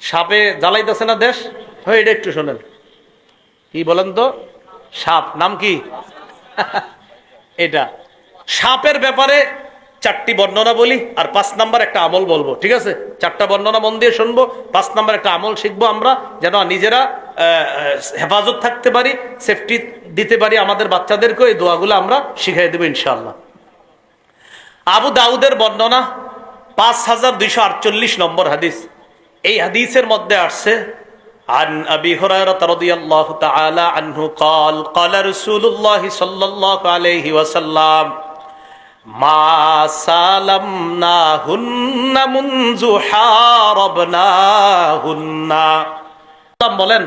সাপে জ্বালাইতেছে না দেশ? হয়, এটা একটু শোনেন। কি বলেন তো? সাপ, নাম কি? এটা। সাপের ব্যাপারে চারটি বর্ণনা বলি, আর পাঁচ নাম্বার একটা আমল বলব, ঠিক আছে? চারটা বর্ণনা মন দিয়ে শুনব, পাঁচ নাম্বার একটা আমল শিখব আমরা, যেন নিজেরা হেফাজত থাকতে পারি, সেফটি দিতে পারি আমাদের বাচ্চাদেরকেও, এই দোয়াগুলো আমরা শিখাই দেবো ইনশাল্লাহ আবু দাউদের বর্ণনা পাঁচ হাজার দুইশো আটচল্লিশ নম্বর হাদিস। এই হাদিসের মধ্যে আসছে عن أبي هريرة رضي الله تعالى عنه قال قال رسول الله صلى الله عليه وسلم ما سالمناهن منذ حاربناهن আল্লাহ বলেন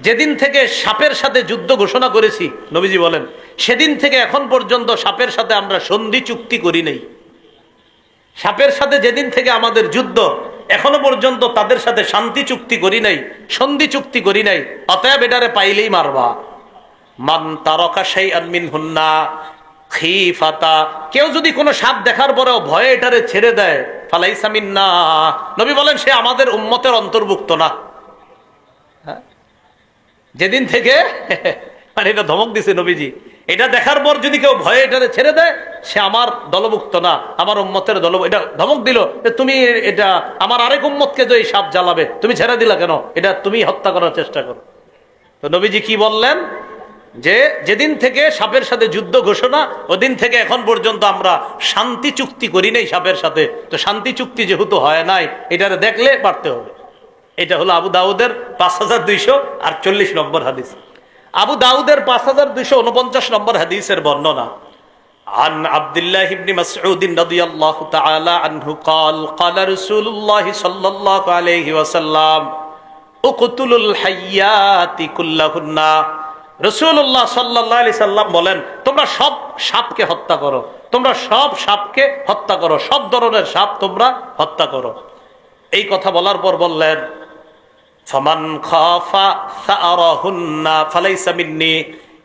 যেদিন থেকে সাপের সাথে যুদ্ধ ঘোষণা করেছি নবীজি বলেন সেদিন থেকে এখন পর্যন্ত সাপের সাথে আমরা সন্ধি চুক্তি করি নাই সাপের সাথে যেদিন থেকে আমাদের যুদ্ধ এখনও পর্যন্ত তাদের সাথে শান্তি চুক্তি করি নাই, সন্ধি চুক্তি করি নাই, অতএব এটারে পাইলেই মারবা। মান তারকা সেই আনমিন হুন্না খিফাতা। কেউ যদি কোনো সাপ দেখার পরেও ভয়ে এটারে ছেড়ে দেয় ফালাইসামিন না নবী বলেন, সে আমাদের উম্মতের অন্তর্ভুক্ত না। যেদিন থেকে মানে এটা ধমক দিছে নবীজি। এটা দেখার পর যদি কেউ ভয়ে এটারে ছেড়ে দেয়, সে আমার দলভুক্ত না, আমার উম্মতের দল এটা ধমক দিল যে তুমি এটা, আমার আরেক উম্মতকে এই সাপ জ্বালাবে, তুমি ছেড়ে দিলা কেন? এটা তুমি হত্যা করার চেষ্টা করো। তো নবীজি কি বললেন? যে যেদিন থেকে সাপের সাথে যুদ্ধ ঘোষণা, ওদিন থেকে এখন পর্যন্ত আমরা শান্তি চুক্তি করি নাই সাপের সাথে। তো শান্তি চুক্তি যেহেতু হয় নাই, এটারে দেখলে পারতে হবে। এটা হলো আবু দাউদের পাঁচ হাজার দুইশো আটচল্লিশ নম্বর হাদিস। আবু দাউদের পাঁচ হাজার দুইশো উনপঞ্চাশ নম্বর হাদিসের বর্ণনা عن عبد الله بن مسعود رضي الله تعالى عنه قال قال رسول الله صلى الله عليه وسلم اقتلوا الحيات كلهن রসুল্লাহ সাল্লাহ আলি সাল্লাম বলেন তোমরা সব সাপকে হত্যা করো তোমরা সব সাপকে হত্যা করো সব ধরনের সাপ তোমরা হত্যা করো এই কথা বলার পর বললেন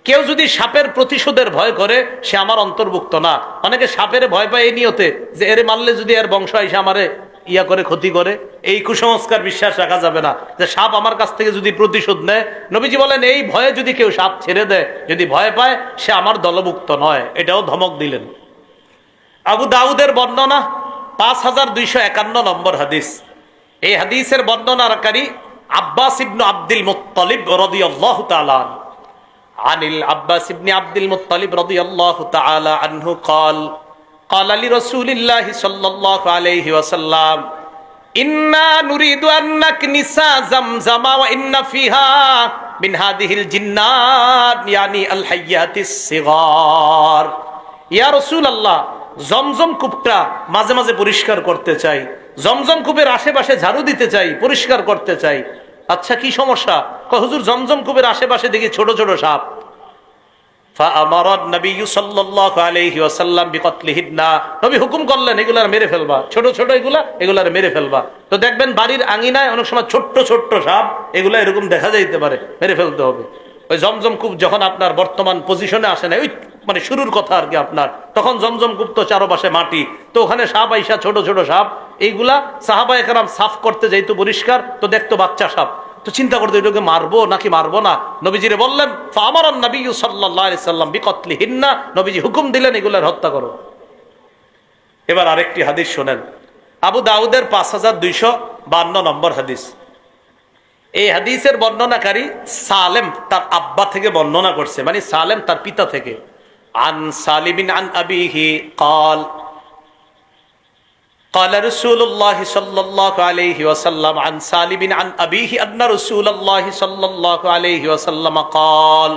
কেউ যদি সাপের প্রতিশোধের ভয় করে, সে আমার অন্তর্ভুক্ত না। অনেকে সাপের ভয় পায় এই নিয়তে যে এর মারলে যদি এর বংশ এসে আমারে ইয়া করে, ক্ষতি করে, এই কুসংস্কার বিশ্বাস রাখা যাবে না। যে সাপ আমার কাছ থেকে যদি প্রতিশোধ নেয়, নবীজি বলেন, এই ভয়ে যদি কেউ সাপ ছেড়ে দেয়, যদি ভয় পায়, সে আমার দলভুক্ত নয়। এটাও ধমক দিলেন। আবু দাউদের বর্ণনা পাঁচ হাজার দুইশো একান্ন নম্বর হাদিস। এই হাদিসের বর্ণনাকারী আব্বাস ইবনু আব্দুল মুত্তালিব রাদিয়াল্লাহু তাআলা আনহু। আনিল আব্বাস ইবনে আব্দুল মুত্তালিব রাদিয়াল্লাহু তাআলা আনহু قال قال لرسول الله صلى الله عليه وسلم إنا نريد أن نكنس زمزم وإن فيها من هذه الجنات يعني الحيات الصغار ইয়া রসুল আল্লাহ জমজম কূপটা মাঝে মাঝে পরিষ্কার করতে চাই জমজম কূপের আশেপাশে ঝাড়ু দিতে চাই পরিষ্কার করতে চাই আচ্ছা কি সমস্যা? হুজুর, জমজম কুবের আশেপাশে দেখি ছোট ছোট সাপ। হুকুম করলেন, এগুলার মেরে ফেলবা। ছোট ছোট এগুলা, এগুলার মেরে ফেলবা। তো দেখবেন বাড়ির আঙিনায় অনেক সময় ছোট্ট ছোট্ট সাপ, এগুলা এরকম দেখা যাইতে পারে, মেরে ফেলতে হবে। ওই জমজম কূপ যখন আপনার বর্তমান পজিশনে আসে না, ওই মানে শুরুর কথা আর কি আপনার। তখন জমজম কূপ তো চারপাশে মাটি। তো ওখানে সাপ আইসা, ছোট ছোট সাপ। এইগুলা সাহাবা একরাম সাফ করতে যাইতো পরিষ্কার, তো দেখতো বাচ্চা সাপ। তো চিন্তা করতে, এটাকে মারবো নাকি মারবো না? নবীজিরে বললেন আমার নবী সাল্লাহ সাল্লাম বিকতলি হিন্না নবীজি হুকুম দিলেন এগুলার হত্যা করো। এবার আরেকটি হাদিস শোনেন। আবু দাউদের পাঁচ হাজার দুইশো বান্ন নম্বর হাদিস। এই হাদিসের বর্ণনাকারী সালেম তার আব্বা থেকে বর্ণনা করছে মানে সালেম তার পিতা থেকে। আন সালিবিন আন আবিহি قال قال رسول الله صلى الله عليه وسلم عن سالم عن أبيه أن رسول الله صلى الله عليه وسلم قال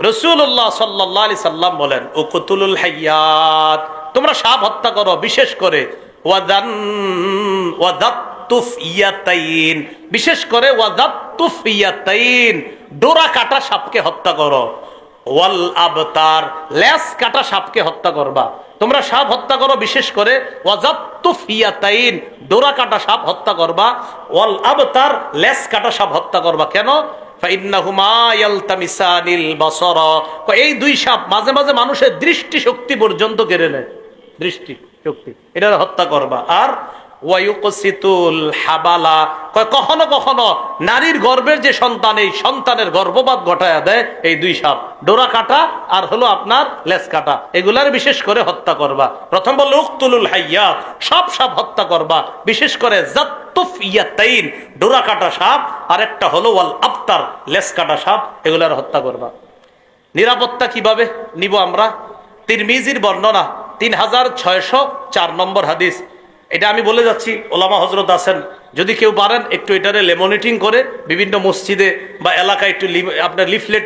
رسول الله صلى الله عليه وسلم বলেন উকতুলুল হাইয়াত তোমরা সাপ হত্যা করো বিশেষ করে ওয়াদান ওয়াদাতুফ ইয়াতাইন বিশেষ করে ওয়াদাতুফ ইয়াতাইন ডোরা কাটা সাপকে হত্যা করো ওয়াল আবতার, লেস কাটা সাপকে হত্যা করবা। তোমরা সাপ হত্যা করো বিশেষ করে ফিয়াতাইন ডোরা কাটা সাপ হত্যা করবা। ওয়াল আবতার, লেস কাটা সাপ হত্যা করবা। কেন? এই দুই সাপ মাঝে মাঝে মানুষের দৃষ্টি শক্তি পর্যন্ত কেড়ে নেয়। দৃষ্টি শক্তি এটা হত্যা করবা। আর হাবালা। কখনো কখনো নারীর গর্ভের যে সন্তান, এই সন্তানের গর্ভপাত ঘটায়া দেয় এই দুই সাপ, ডোরা কাটা আর হলো আপনার লেস কাটা। এগুলার বিশেষ করে হত্যা করবা। প্রথম বলল, উক্তুলুল হাইয়া সব সাপ হত্যা করবা। বিশেষ করে জাত্তুফ ইয়াতাইন, ডোরা কাটা সাপ, আর একটা হলো ওয়াল আফতার লেস কাটা সাপ, এগুলার হত্যা করবা। নিরাপত্তা কীভাবে নিব আমরা? তিরমিজির বর্ণনা, তিন হাজার ছয়শো চার নম্বর হাদিস। এটা আমি বলে যাচ্ছি, ওলামা হজরত আসেন যদি কেউ পারেন একটু এটারে লেমোনিটিং করে বিভিন্ন মসজিদে বা এলাকায় একটু আপনার লিফলেট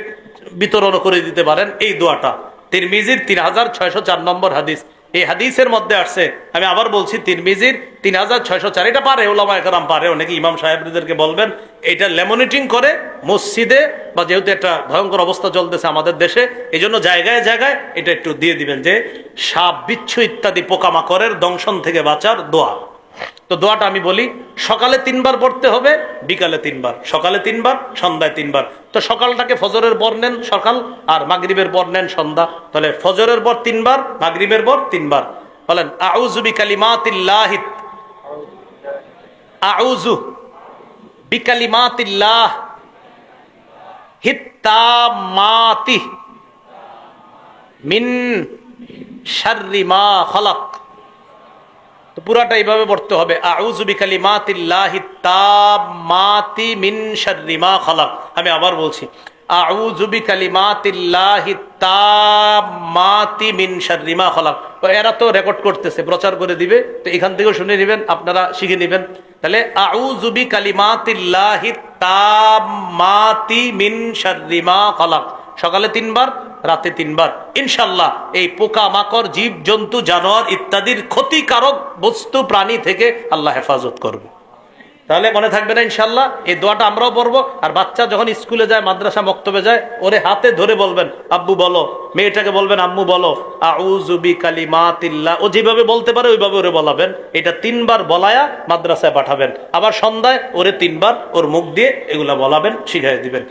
বিতরণ করে দিতে পারেন। এই দোয়াটা। তিন তিরমিজির তিন হাজার ছয়শো চার নম্বর হাদিস। এই হাদিসের মধ্যে আসছে, আমি আবার বলছি তিন তিরমিজির তিন হাজার ছয়শো চার, এটা পারে ওলামা একরাম পারে অনেকে ইমাম সাহেবদেরকে বলবেন, এটা লেমনিটিং করে মসজিদে, বা যেহেতু একটা ভয়ঙ্কর অবস্থা চলতেছে আমাদের দেশে এই জন্য জায়গায় জায়গায় এটা একটু দিয়ে দিবেন, যে সাপ, বিচ্ছু ইত্যাদি পোকামাকড়ের দংশন থেকে বাঁচার দোয়া। তো দোয়াটা আমি বলি, সকালে তিনবার পড়তে হবে, বিকালে তিনবার। সকালে তিনবার, সন্ধ্যায় তিনবার। তো সকালটাকে ফজরের পর নেন সকাল, আর মাগরিবের পর নেন সন্ধ্যা। তাহলে ফজরের পর তিনবার, মাগরিবের পর তিনবার। বলেন আউজু বিকালিমাতিল্লাহি আউজু বিকালিমাতিল্লাহ হিত্তামাতি মিন শাররি মা খলাক। পুরাটা এইভাবে পড়তে হবে। আমি আবার বলছি এরা তো রেকর্ড করতেছে, প্রচার করে দিবে, তো এখান থেকেও শুনে নেবেন, আপনারা শিখে নেবেন। তাহলে, আউযু বিকালিমাতিল্লাহি তাম্মাতি মিন শাররি মা খালাক। সকালে তিনবার রাতে তিনবার। ইনশাল্লাহ এই পোকা মাকড় জীব জন্তু জানোয়ার ইত্যাদির ক্ষতিকারক বস্তু, প্রাণী থেকে আল্লাহ হেফাজত করবে। তাহলে মনে থাকবে না ইনশাল্লাহ এই দোয়াটা আমরাও পড়ব, আর বাচ্চা যখন স্কুলে যায়, মাদ্রাসা বক্তব্যে যায়, ওরে হাতে ধরে বলবেন, আব্বু বলো, মেয়েটাকে বলবেন, আম্মু বলো আউজুবি কালি মাতিল্লা ও যেভাবে বলতে পারে, ওইভাবে ওরে বলাবেন। এটা তিনবার বলায়া মাদ্রাসায় পাঠাবেন। আবার সন্ধ্যায় ওরে তিনবার ওর মুখ দিয়ে এগুলা বলাবেন শিখাই দিবেন।